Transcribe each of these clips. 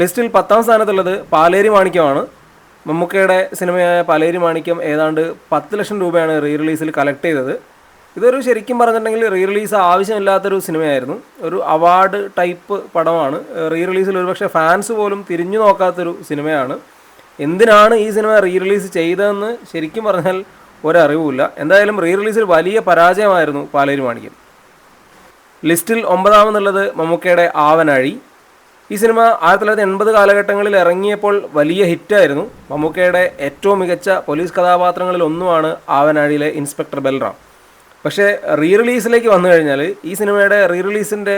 ലിസ്റ്റിൽ പത്താം സ്ഥാനത്തുള്ളത് പാലേരി മാണിക്യമാണ്. മമ്മൂക്കയുടെ സിനിമയായ പാലേരി മാണിക്യം ഏതാണ്ട് പത്ത് ലക്ഷം രൂപയാണ് റീ റിലീസിൽ കളക്ട് ചെയ്തത്. ഇതൊരു ശരിക്കും പറഞ്ഞിട്ടുണ്ടെങ്കിൽ റീ റിലീസ് ആവശ്യമില്ലാത്തൊരു സിനിമയായിരുന്നു. ഒരു അവാർഡ് ടൈപ്പ് പടമാണ്. റീ റിലീസിൽ ഒരുപക്ഷെ ഫാൻസ് പോലും തിരിഞ്ഞു നോക്കാത്തൊരു സിനിമയാണ്. എന്തിനാണ് ഈ സിനിമ റീ റിലീസ് ചെയ്തതെന്ന് ശരിക്കും പറഞ്ഞാൽ ഒരറിവുമില്ല. എന്തായാലും റീ റിലീസിൽ വലിയ പരാജയമായിരുന്നു പാലേരി മാണിക്യം. ലിസ്റ്റിൽ ഒമ്പതാമെന്നുള്ളത് മമ്മൂക്കയുടെ ആവനാഴി. ഈ സിനിമ ആയിരത്തി തൊള്ളായിരത്തി എൺപത് കാലഘട്ടങ്ങളിൽ ഇറങ്ങിയപ്പോൾ വലിയ ഹിറ്റായിരുന്നു. മമ്മൂക്കയുടെ ഏറ്റവും മികച്ച പോലീസ് കഥാപാത്രങ്ങളിൽ ഒന്നുമാണ് ആവനാഴിയിലെ ഇൻസ്പെക്ടർ ബൽറാം. പക്ഷേ റീ റിലീസിലേക്ക് വന്നു കഴിഞ്ഞാൽ ഈ സിനിമയുടെ റീ റിലീസിന്റെ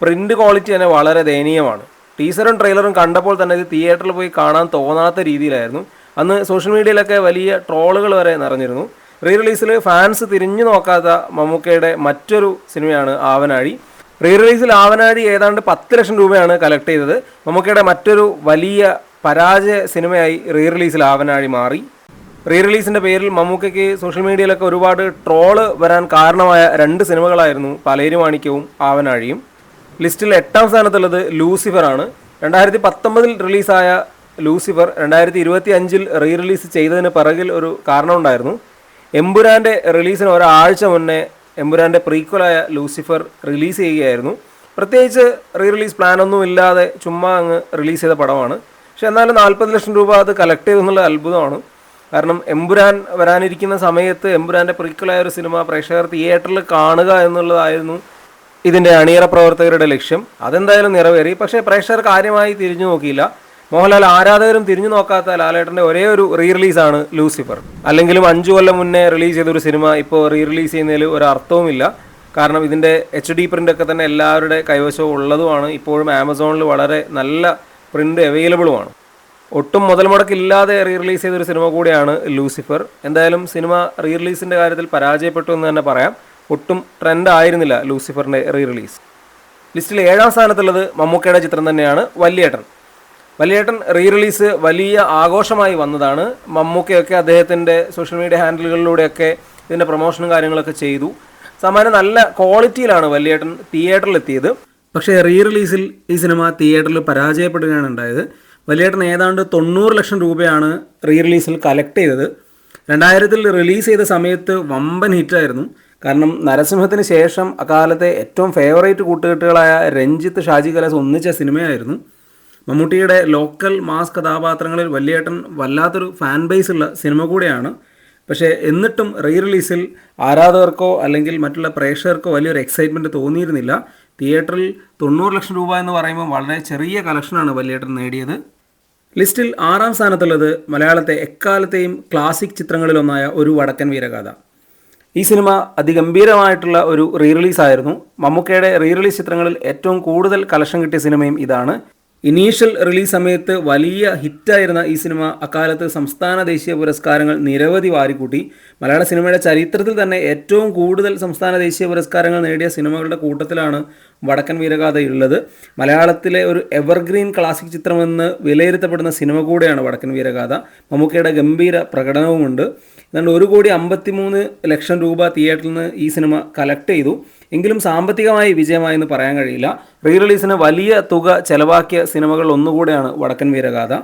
പ്രിന്റ് ക്വാളിറ്റി തന്നെ വളരെ ദയനീയമാണ്. ടീസറും ട്രെയിലറും കണ്ടപ്പോൾ തന്നെ ഇത് തിയേറ്ററിൽ പോയി കാണാൻ തോന്നാത്ത രീതിയിലായിരുന്നു. അന്ന് സോഷ്യൽ മീഡിയയിലൊക്കെ വലിയ ട്രോളുകൾ വരെ നിറഞ്ഞിരുന്നു. റീ റിലീസിൽ ഫാൻസ് തിരിഞ്ഞു നോക്കാത്ത മമ്മൂക്കയുടെ മറ്റൊരു സിനിമയാണ് ആവനാഴി. റീ റിലീസിൽ ആവനാഴി ഏതാണ്ട് പത്ത് ലക്ഷം രൂപയാണ് കളക്ട് ചെയ്തത്. മമ്മൂക്കയുടെ മറ്റൊരു വലിയ പരാജയ സിനിമയായി റീ റിലീസിൽ ആവനാഴി മാറി. റീ റിലീസിന്റെ പേരിൽ മമ്മൂക്കയ്ക്ക് സോഷ്യൽ മീഡിയയിലൊക്കെ ഒരുപാട് ട്രോൾ വരാൻ കാരണമായ രണ്ട് സിനിമകളായിരുന്നു പലേരു മാണിക്യവും ആവനാഴിയും. ലിസ്റ്റിൽ എട്ടാം സ്ഥാനത്തുള്ളത് ലൂസിഫർ ആണ്. രണ്ടായിരത്തി പത്തൊമ്പതിൽ റിലീസായ ലൂസിഫർ രണ്ടായിരത്തി ഇരുപത്തി അഞ്ചിൽ റീ റിലീസ് ചെയ്തതിന് പിറകിൽ ഒരു കാരണമുണ്ടായിരുന്നു. എമ്പുരാന്റെ റിലീസിന് ഒരാഴ്ച മുന്നേ എമ്പുരാന്റെ പ്രീക്വലായ ലൂസിഫർ റിലീസ് ചെയ്യുകയായിരുന്നു. പ്രത്യേകിച്ച് റീ റിലീസ് പ്ലാനൊന്നും ഇല്ലാതെ ചുമ്മാ അങ്ങ് റിലീസ് ചെയ്ത പടമാണ്. പക്ഷെ എന്നാലും നാൽപ്പത് ലക്ഷം രൂപ അത് കളക്ട് ചെയ്തെന്നുള്ള അത്ഭുതമാണ്. കാരണം എമ്പുരാൻ വരാനിരിക്കുന്ന സമയത്ത് എമ്പുരാന്റെ പ്രീക്വലായ ഒരു സിനിമ പ്രേക്ഷകർ തിയേറ്ററിൽ കാണുക എന്നുള്ളതായിരുന്നു ഇതിന്റെ അണിയറ പ്രവർത്തകരുടെ ലക്ഷ്യം. അതെന്തായാലും നിറവേറി. പക്ഷേ പ്രേക്ഷകർ കാര്യമായി തിരിഞ്ഞു നോക്കിയില്ല. മോഹൻലാൽ ആരാധകരും തിരിഞ്ഞു നോക്കാത്ത ലാലേട്ടന്റെ ഒരേ ഒരു റീ റിലീസാണ് ലൂസിഫർ. അല്ലെങ്കിലും അഞ്ചു കൊല്ലം മുന്നേ റിലീസ് ചെയ്ത ഒരു സിനിമ ഇപ്പോൾ റീ റിലീസ് ചെയ്യുന്നതിൽ ഒരു അർത്ഥവുമില്ല. കാരണം ഇതിന്റെ എച്ച് ഡി പ്രിന്റൊക്കെ തന്നെ എല്ലാവരുടെ കൈവശവും ഉള്ളതുമാണ്. ഇപ്പോഴും ആമസോണിൽ വളരെ നല്ല പ്രിന്റ് അവൈലബിളുമാണ് ഒട്ടും മുതൽ മുടക്കില്ലാതെ റീ റിലീസ് ചെയ്തൊരു സിനിമ കൂടിയാണ് ലൂസിഫർ. എന്തായാലും സിനിമ റീ റിലീസിന്റെ കാര്യത്തിൽ പരാജയപ്പെട്ടു എന്ന് തന്നെ പറയാം. ഒട്ടും ട്രെൻഡ് ആയിരുന്നില്ല ലൂസിഫറിന്റെ റീ റിലീസ് ലിസ്റ്റിൽ ഏഴാം സ്ഥാനത്തുള്ളത് മമ്മൂക്കയുടെ ചിത്രം തന്നെയാണ് വല്യേട്ടൻ. വല്യേട്ടൻ റീ റിലീസ് വലിയ ആഘോഷമായി വന്നതാണ്. മമ്മൂക്കയൊക്കെ അദ്ദേഹത്തിന്റെ സോഷ്യൽ മീഡിയ ഹാൻഡിലുകളിലൂടെയൊക്കെ ഇതിന്റെ പ്രൊമോഷനും കാര്യങ്ങളൊക്കെ ചെയ്തു. സമാനം നല്ല ക്വാളിറ്റിയിലാണ് വലിയേട്ടൻ തിയേറ്ററിൽ എത്തിയത് പക്ഷേ റീ റിലീസിൽ ഈ സിനിമ തിയേറ്ററിൽ പരാജയപ്പെടുകയാണ് ഉണ്ടായത്. വലിയേട്ടൻ ഏതാണ്ട് തൊണ്ണൂറ് ലക്ഷം രൂപയാണ് റീ റിലീസിൽ കളക്ട് ചെയ്തത്. രണ്ടായിരത്തിൽ റിലീസ് ചെയ്ത സമയത്ത് വമ്പൻ ഹിറ്റായിരുന്നു. കാരണം നരസിംഹത്തിന് ശേഷം അക്കാലത്തെ ഏറ്റവും ഫേവറേറ്റ് കൂട്ടുകെട്ടുകളായ രഞ്ജിത്ത് ഷാജി കലാസ് ഒന്നിച്ച സിനിമയായിരുന്നു. മമ്മൂട്ടിയുടെ ലോക്കൽ മാസ് കഥാപാത്രങ്ങളിൽ വലിയേട്ടൻ വല്ലാത്തൊരു ഫാൻ ബേസ് ഉള്ള സിനിമ കൂടിയാണ്. പക്ഷേ എന്നിട്ടും റീ റിലീസിൽ ആരാധകർക്കോ അല്ലെങ്കിൽ മറ്റുള്ള പ്രേക്ഷകർക്കോ വലിയൊരു എക്സൈറ്റ്മെന്റ് തോന്നിയിരുന്നില്ല. തിയേറ്ററിൽ തൊണ്ണൂറ് ലക്ഷം രൂപ എന്ന് പറയുമ്പോൾ വളരെ ചെറിയ കളക്ഷനാണ് വലിയേട്ടൻ നേടിയത്. ലിസ്റ്റിൽ ആറാം സ്ഥാനത്തുള്ളത് മലയാളത്തെ എക്കാലത്തെയും ക്ലാസിക് ചിത്രങ്ങളിലൊന്നായ ഒരു വടക്കൻ വീരഗാഥ. ഈ സിനിമ അതിഗംഭീരമായിട്ടുള്ള ഒരു റീ റിലീസായിരുന്നു മമ്മൂക്കയുടെ റീ റിലീസ് ചിത്രങ്ങളിൽ ഏറ്റവും കൂടുതൽ കളക്ഷൻ കിട്ടിയ സിനിമയും ഇതാണ്. ഇനീഷ്യൽ റിലീസ് സമയത്ത് വലിയ ഹിറ്റായിരുന്ന ഈ സിനിമ അക്കാലത്ത് സംസ്ഥാന ദേശീയ പുരസ്കാരങ്ങൾ നിരവധി വാരിക്കൂട്ടി. മലയാള സിനിമയുടെ ചരിത്രത്തിൽ തന്നെ ഏറ്റവും കൂടുതൽ സംസ്ഥാന ദേശീയ പുരസ്കാരങ്ങൾ നേടിയ സിനിമകളുടെ കൂട്ടത്തിലാണ് വടക്കൻ വീരഗാഥ ഉള്ളത് മലയാളത്തിലെ ഒരു എവർഗ്രീൻ ക്ലാസിക് ചിത്രമെന്ന് വിലയിരുത്തപ്പെടുന്ന സിനിമ കൂടെയാണ് വടക്കൻ വീരഗാഥ. മമ്മൂക്കയുടെ ഗംഭീര പ്രകടനവുമുണ്ട്. ഏതാണ്ട് ഒരു കോടി അമ്പത്തിമൂന്ന് ലക്ഷം രൂപ തിയേറ്ററിൽ നിന്ന് ഈ സിനിമ കളക്ട് ചെയ്തു. എങ്കിലും സാമ്പത്തികമായി വിജയമായെന്ന് പറയാൻ കഴിയില്ല. റീ റിലീസിന് വലിയ തുക ചെലവാക്കിയ സിനിമകൾ ഒന്നുകൂടെയാണ് വടക്കൻ വീരഗാഥ.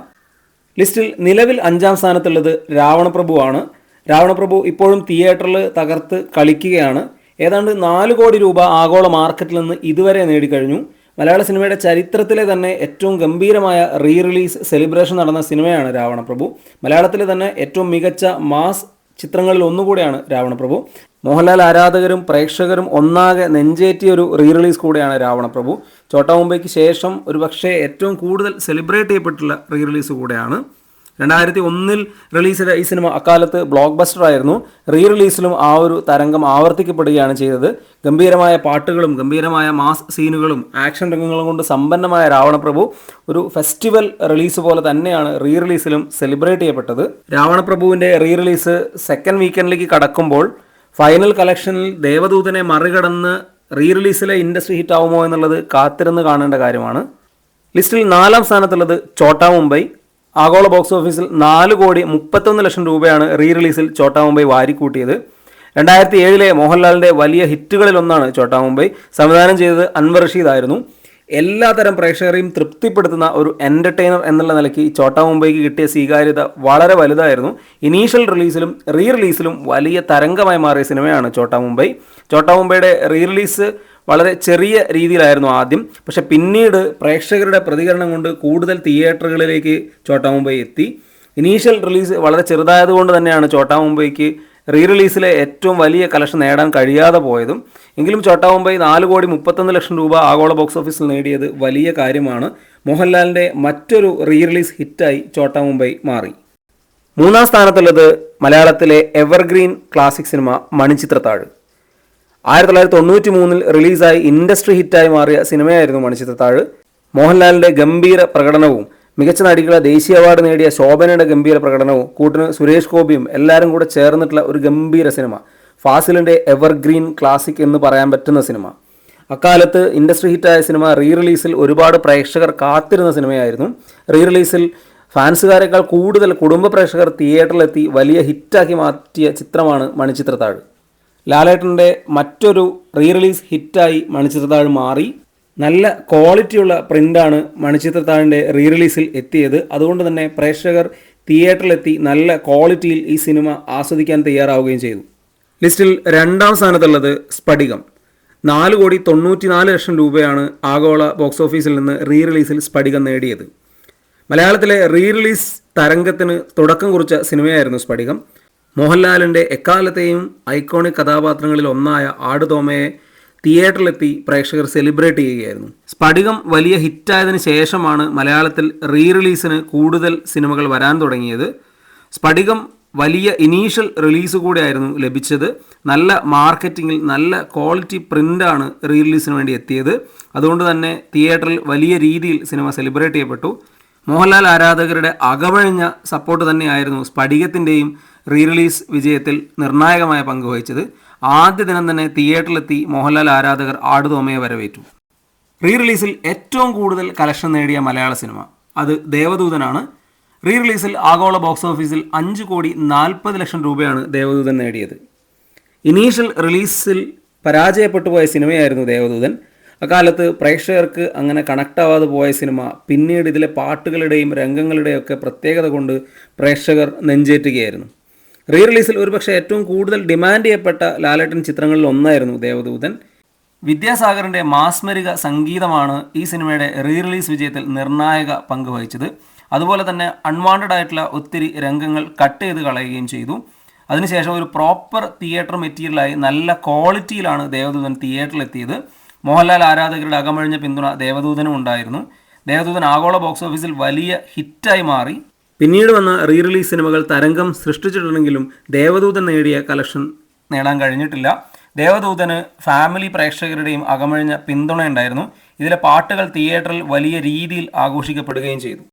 ലിസ്റ്റിൽ നിലവിൽ അഞ്ചാം സ്ഥാനത്തുള്ളത് രാവണപ്രഭുവാണ്. രാവണപ്രഭു ഇപ്പോഴും തിയേറ്ററിൽ തകർത്ത് കളിക്കുകയാണ്. ഏതാണ്ട് നാല് കോടി രൂപ ആഗോള മാർക്കറ്റിൽ നിന്ന് ഇതുവരെ നേടിക്കഴിഞ്ഞു. മലയാള സിനിമയുടെ ചരിത്രത്തിലെ തന്നെ ഏറ്റവും ഗംഭീരമായ റീ റിലീസ് സെലിബ്രേഷൻ നടന്ന സിനിമയാണ് രാവണപ്രഭു. മലയാളത്തിലെ തന്നെ ഏറ്റവും മികച്ച മാസ് ചിത്രങ്ങളിൽ ഒന്നുകൂടെയാണ് രാവണപ്രഭു. മോഹൻലാൽ ആരാധകരും പ്രേക്ഷകരും ഒന്നാകെ നെഞ്ചേറ്റിയ ഒരു റീ റിലീസ് കൂടെയാണ് രാവണപ്രഭു. ചോട്ടാ മുംബൈക്ക് ശേഷം ഒരുപക്ഷേ ഏറ്റവും കൂടുതൽ സെലിബ്രേറ്റ് ചെയ്യപ്പെട്ടുള്ള റീ റിലീസ് കൂടെയാണ് രണ്ടായിരത്തി ഒന്നിൽ റിലീസ് ചെയ്ത ഈ സിനിമ അക്കാലത്ത് ബ്ലോക്ക് ബസ്റ്റർ ആയിരുന്നു. റീ റിലീസിലും ആ ഒരു തരംഗം ആവർത്തിക്കപ്പെടുകയാണ് ചെയ്തത്. ഗംഭീരമായ പാട്ടുകളും ഗംഭീരമായ മാസ് സീനുകളും ആക്ഷൻ രംഗങ്ങളും കൊണ്ട് സമ്പന്നമായ രാവണപ്രഭു ഒരു ഫെസ്റ്റിവൽ റിലീസ് പോലെ തന്നെയാണ് റീ റിലീസിലും സെലിബ്രേറ്റ് ചെയ്യപ്പെട്ടത്. രാവണപ്രഭുവിന്റെ റീ റിലീസ് സെക്കൻഡ് വീക്കെൻഡിലേക്ക് കടക്കുമ്പോൾ ഫൈനൽ കളക്ഷനിൽ ദേവദൂതനെ മറികടന്ന് റീ റിലീസിലെ ഇൻഡസ്ട്രി ഹിറ്റ് ആവുമോ എന്നുള്ളത് കാത്തിരുന്ന് കാണേണ്ട കാര്യമാണ്. ലിസ്റ്റിൽ നാലാം സ്ഥാനത്തുള്ളത് ചോട്ടാ മുംബൈ. ആഗോള ബോക്സ് ഓഫീസിൽ നാല് കോടി മുപ്പത്തൊന്ന് ലക്ഷം രൂപയാണ് റീ റിലീസിൽ ചോട്ടാ മുംബൈ വാരിക്കൂട്ടിയത്. രണ്ടായിരത്തി ഏഴിലെ മോഹൻലാലിന്റെ വലിയ ഹിറ്റുകളിലൊന്നാണ് ചോട്ടാ മുംബൈ. സംവിധാനം ചെയ്തത് അൻവർ റഷീദ് ആയിരുന്നു. എല്ലാതരം പ്രേക്ഷകരെയും തൃപ്തിപ്പെടുത്തുന്ന ഒരു എന്റർടൈനർ എന്നുള്ള നിലയ്ക്ക് ചോട്ടാ മുംബൈക്ക് കിട്ടിയ സ്വീകാര്യത വളരെ വലുതായിരുന്നു. ഇനീഷ്യൽ റിലീസിലും റീ റിലീസിലും വലിയ തരംഗമായി മാറിയ സിനിമയാണ് ചോട്ടാ മുംബൈ. ചോട്ടാ മുംബൈയുടെ റീ റിലീസ് വളരെ ചെറിയ രീതിയിലായിരുന്നു ആദ്യം. പക്ഷെ പിന്നീട് പ്രേക്ഷകരുടെ പ്രതികരണം കൊണ്ട് കൂടുതൽ തിയേറ്ററുകളിലേക്ക് ചോട്ടാ മുംബൈ എത്തി. ഇനീഷ്യൽ റിലീസ് വളരെ ചെറുതായതുകൊണ്ട് തന്നെയാണ് ചോട്ടാ മുംബൈക്ക് റീ റിലീസിലെ ഏറ്റവും വലിയ കളക്ഷൻ നേടാൻ കഴിയാതെ പോയതും. എങ്കിലും ചോട്ടാ മുംബൈ നാല് കോടി മുപ്പത്തൊന്ന് ലക്ഷം രൂപ ആഗോള ബോക്സ് ഓഫീസിൽ നേടിയത് വലിയ കാര്യമാണ്. മോഹൻലാലിന്റെ മറ്റൊരു റീ റിലീസ് ഹിറ്റായി ചോട്ടാ മുംബൈ മാറി. മൂന്നാം സ്ഥാനത്തുള്ളത് മലയാളത്തിലെ എവർഗ്രീൻ ക്ലാസിക് സിനിമ മണിച്ചിത്രത്താഴ്. ആയിരത്തി തൊള്ളായിരത്തി തൊണ്ണൂറ്റി മൂന്നിൽ റിലീസായി ഇൻഡസ്ട്രി ഹിറ്റായി മാറിയ സിനിമയായിരുന്നു മണിച്ചിത്രത്താഴ്. മോഹൻലാലിന്റെ ഗംഭീര പ്രകടനവും മികച്ച നടിക്കുള്ള ദേശീയ അവാർഡ് നേടിയ ശോഭനയുടെ ഗംഭീര പ്രകടനവും കൂട്ടിന് സുരേഷ് ഗോപിയും എല്ലാവരും കൂടെ ചേർന്നിട്ടുള്ള ഒരു ഗംഭീര സിനിമ ഫാസിലിന്റെ എവർഗ്രീൻ ക്ലാസിക് എന്ന് പറയാൻ പറ്റുന്ന സിനിമ. അക്കാലത്ത് ഇൻഡസ്ട്രി ഹിറ്റായ സിനിമ റീ റിലീസിൽ ഒരുപാട് പ്രേക്ഷകർ കാത്തിരുന്ന സിനിമയായിരുന്നു. റീ റിലീസിൽ ഫാൻസുകാരെക്കാൾ കൂടുതൽ കുടുംബ പ്രേക്ഷകർ തിയേറ്ററിലെത്തി വലിയ ഹിറ്റാക്കി മാറ്റിയ ചിത്രമാണ് മണിച്ചിത്രത്താഴ്. ലാലേട്ടന്റെ മറ്റൊരു റീ റിലീസ് ഹിറ്റായി മണിച്ചിത്രത്താഴ് മാറി. നല്ല ക്വാളിറ്റിയുള്ള പ്രിന്റാണ് മണിച്ചിത്രത്താഴിന്റെ റീ റിലീസിൽ എത്തിയത്. അതുകൊണ്ട് തന്നെ പ്രേക്ഷകർ തിയേറ്ററിലെത്തി നല്ല ക്വാളിറ്റിയിൽ ഈ സിനിമ ആസ്വദിക്കാൻ തയ്യാറാവുകയും ചെയ്തു. ലിസ്റ്റിൽ രണ്ടാം സ്ഥാനത്തുള്ളത് സ്പടികം. നാല് കോടി തൊണ്ണൂറ്റിനാല് ലക്ഷം രൂപയാണ് ആഗോള ബോക്സ് ഓഫീസിൽ നിന്ന് റീ റിലീസിൽ സ്ഫടികം നേടിയത്. മലയാളത്തിലെ റീ റിലീസ് തരംഗത്തിന് തുടക്കം കുറിച്ച സിനിമയായിരുന്നു സ്ഫടികം മോഹൻലാലിന്റെ എക്കാലത്തെയും ഐക്കോണിക് കഥാപാത്രങ്ങളിൽ ഒന്നായ ആടുതോമയെ തിയേറ്ററിലെത്തി പ്രേക്ഷകർ സെലിബ്രേറ്റ് ചെയ്യുകയായിരുന്നു. സ്ഫടികം വലിയ ഹിറ്റായതിനു ശേഷമാണ് മലയാളത്തിൽ റീ റിലീസിന് കൂടുതൽ സിനിമകൾ വരാൻ തുടങ്ങിയത്. സ്ഫടികം വലിയ ഇനീഷ്യൽ റിലീസ് കൂടെയായിരുന്നു ലഭിച്ചത്. നല്ല മാർക്കറ്റിങ്ങിൽ നല്ല ക്വാളിറ്റി പ്രിന്റാണ് റീ റിലീസിന് വേണ്ടി എത്തിയത്. അതുകൊണ്ട് തന്നെ തിയേറ്ററിൽ വലിയ രീതിയിൽ സിനിമ സെലിബ്രേറ്റ് ചെയ്യപ്പെട്ടു. മോഹൻലാൽ ആരാധകരുടെ അകവഴിഞ്ഞ സപ്പോർട്ട് തന്നെയായിരുന്നു സ്ഫടികത്തിന്റെയും റീ റിലീസ് വിജയത്തിൽ നിർണായകമായ പങ്ക് വഹിച്ചത്. ആദ്യ ദിനം തന്നെ തിയേറ്ററിലെത്തി മോഹൻലാൽ ആരാധകർ ആടുതോമയെ വരവേറ്റു. റീ റിലീസിൽ ഏറ്റവും കൂടുതൽ കലക്ഷൻ നേടിയ മലയാള സിനിമ അത് ദേവദൂതനാണ്. റീ റിലീസിൽ ആഗോള ബോക്സ് ഓഫീസിൽ അഞ്ച് കോടി നാൽപ്പത് ലക്ഷം രൂപയാണ് ദേവദൂതൻ നേടിയത്. ഇനീഷ്യൽ റിലീസിൽ പരാജയപ്പെട്ടു പോയ സിനിമയായിരുന്നു ദേവദൂതൻ. അക്കാലത്ത് പ്രേക്ഷകർക്ക് അങ്ങനെ കണക്ട് ആവാതെ പോയ സിനിമ പിന്നീട് ഇതിലെ പാട്ടുകളുടെയും രംഗങ്ങളുടെയും ഒക്കെ പ്രത്യേകത കൊണ്ട് പ്രേക്ഷകർ നെഞ്ചേറ്റുകയായിരുന്നു. റീ റിലീസിൽ ഒരുപക്ഷെ ഏറ്റവും കൂടുതൽ ഡിമാൻഡ് ചെയ്യപ്പെട്ട ലാലേട്ടൻ ചിത്രങ്ങളിൽ ഒന്നായിരുന്നു ദേവദൂതൻ. വിദ്യാസാഗറിന്റെ മാസ്മരിക സംഗീതമാണ് ഈ സിനിമയുടെ റീ റിലീസ് വിജയത്തിൽ നിർണായക പങ്ക് വഹിച്ചത്. അതുപോലെ തന്നെ അൺവാണ്ടഡ് ആയിട്ടുള്ള ഒത്തിരി രംഗങ്ങൾ കട്ട് ചെയ്ത് കളയുകയും ചെയ്തു. അതിനുശേഷം ഒരു പ്രോപ്പർ തിയേറ്റർ മെറ്റീരിയലായി നല്ല ക്വാളിറ്റിയിലാണ് ദേവദൂതൻ തിയേറ്ററിലെത്തിയത് മോഹൻലാൽ ആരാധകരുടെ അകമഴിഞ്ഞ പിന്തുണ ദേവദൂതനും ഉണ്ടായിരുന്നു. ദേവദൂതൻ ആഗോള ബോക്സ് ഓഫീസിൽ വലിയ ഹിറ്റായി മാറി. പിന്നീട് വന്ന റീ റിലീസ് സിനിമകൾ തരംഗം സൃഷ്ടിച്ചിട്ടുണ്ടെങ്കിലും ദേവദൂതൻ നേടിയ കളക്ഷൻ നേടാൻ കഴിഞ്ഞിട്ടില്ല. ദേവദൂതന് ഫാമിലി പ്രേക്ഷകരുടെയും അകമഴിഞ്ഞ പിന്തുണയുണ്ടായിരുന്നു. ഇതിലെ പാട്ടുകൾ തിയേറ്ററിൽ വലിയ രീതിയിൽ ആഘോഷിക്കപ്പെടുകയും ചെയ്തു.